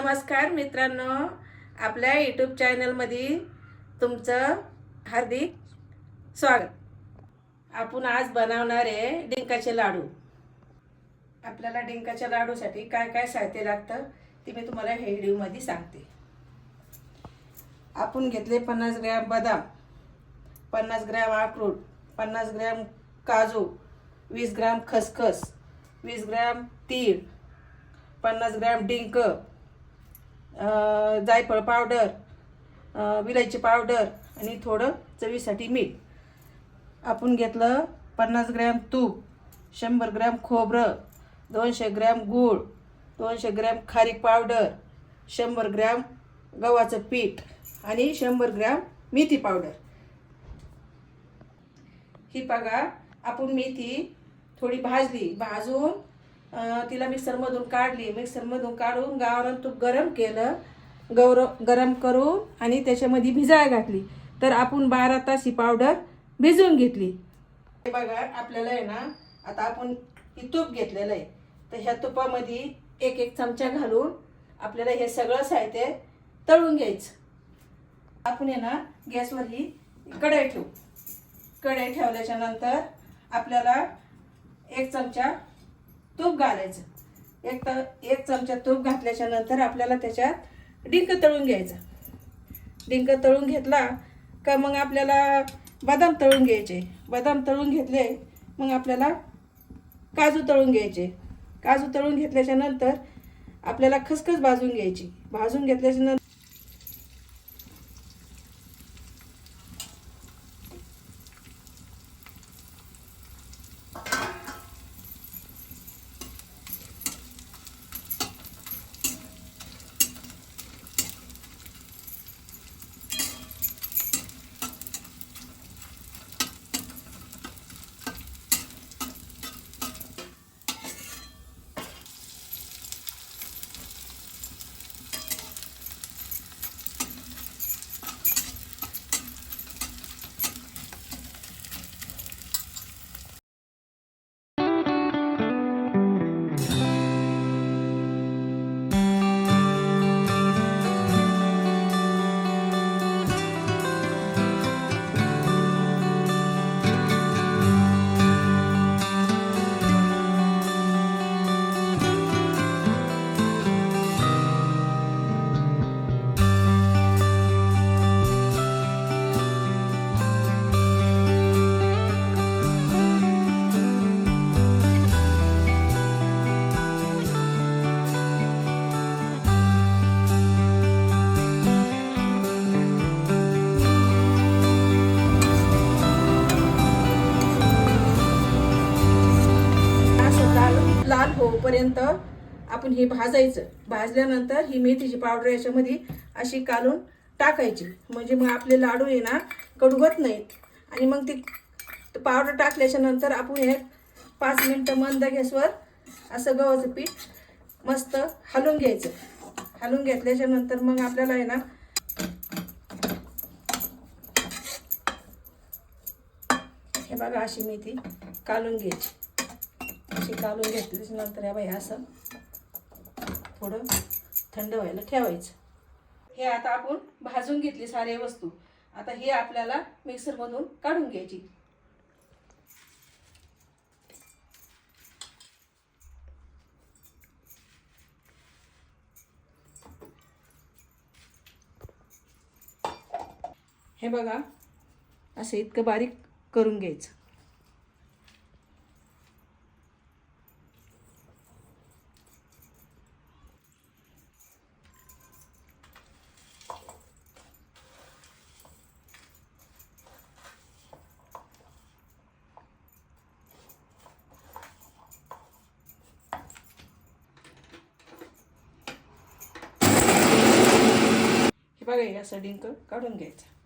नमस्कार मित्रांनो आपल्या यूट्यूब चॅनलमध्ये तुमचं हार्दिक स्वागत. आपण आज बनवणार आहे डिंकाचे लाडू. आपल्याला डिंकाच्या लाडूसाठी काय काय साहित्य लागतं ते मी तुम्हाला हे व्हिडिओमध्ये सांगते. आपण घेतले पन्नास ग्रॅम बदाम पन्नास ग्रॅम अक्रोड पन्नास ग्रॅम काजू वीस ग्रॅम खसखस वीस ग्रॅम तीळ पन्नास ग्रॅम डिंक जायफळ पावडर विलायची पावडर आणि थोडं चवीसाठी मीठ. आपण घेतलं पन्नास ग्रॅम तूप शंभर ग्रॅम खोबरं दोनशे ग्रॅम गूळ दोनशे ग्रॅम खारीक पावडर शंभर ग्रॅम गव्हाचं पीठ आणि शंभर ग्रॅम मेथी पावडर. ही बघा आपण मेथी थोडी भाजली भाजून तिला मिक्सरमधून काढली. मिक्सरमधून काढून गावरान तूप गरम केलं. गौर गरम करून आणि त्याच्यामध्ये भिजाय घातली. तर आपण बारा तास ही पावडर भिजवून घेतली. हे बघा आपल्याला आहे ना आता आपण ही तूप घेतलेलं आहे. तर ह्या तुपामध्ये एक एक चमचा घालून आपल्याला हे सगळं साहित्य तळून घ्यायचं. आपण आहे ना गॅसवर ही कढई ठेवू. कढई ठेवल्याच्या नंतर आपल्याला एक चमचा तूप घालायचं. एक त एक चमचा तूप घातल्याच्या नंतर आपल्याला त्याच्यात डिंक तळून घ्यायचा. डिंक तळून घेतला का मग आपल्याला बदाम तळून घ्यायचे. बदाम तळून घेतले मग आपल्याला काजू तळून घ्यायचे. काजू तळून घेतल्याच्या नंतर आपल्याला खसखस भाजून घ्यायची. भाजून घेतल्याच्या नंतर होईपर्यंत आपण हे भाजायचं भाजल्यानंतर ही मेथीची पावडर याच्यामध्ये अशी काढून टाकायची. म्हणजे मग आपले लाडू आहे ना कडवत नाहीत. आणि मग ती पावडर टाकल्याच्या नंतर आपण हे पाच मिनटं मंद गॅसवर असं गव्हाचं पीठ मस्त हलवून घ्यायचं. हलवून घेतल्याच्या नंतर मग आपल्याला आहे ना हे बघा अशी मेथी काढून घ्यायची. अशी चालू घेतलीच नंतर या बाई असं थोडं थंड व्हायला ठेवायचं. हे आता आपण भाजून घेतली सारे वस्तू. आता हे आपल्याला मिक्सरमधून काढून घ्यायची. हे बघा असं इतकं बारीक करून घ्यायचं. बघा या सडिंक डिंक काढून घ्यायचं.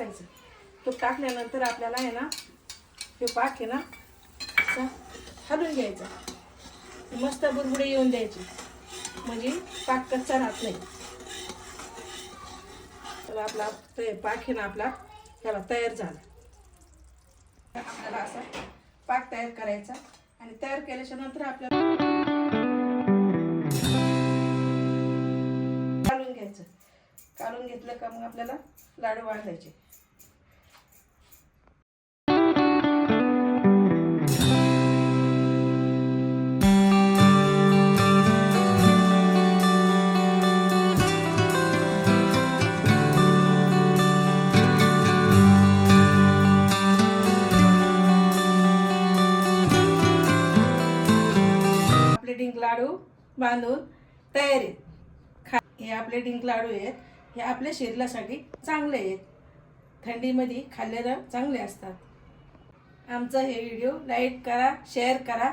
टाकायचं. तूप टाकल्यानंतर आपल्याला आहे ना हे पाक आहे ना असा हलवून घ्यायचा. मस्त बुरबुडे येऊन द्यायची. म्हणजे पाक कच्चा राहत नाही. तर आपला ते पाक आहे ना आपला त्याला तयार झाला. आपल्याला असा पाक तयार करायचा आणि तयार केल्याच्यानंतर आपल्याला काढून घ्यायचं. काढून घेतलं का मग आपल्याला लाडू वाढायचे बांधून तयार आहेत. खा हे आपले डिंक लाडू आहेत. हे आपल्या शरीरासाठी चांगले आहेत. थंडीमध्ये खाल्लेलं चांगले असतात. आमचा हे व्हिडिओ लाईक करा शेअर करा.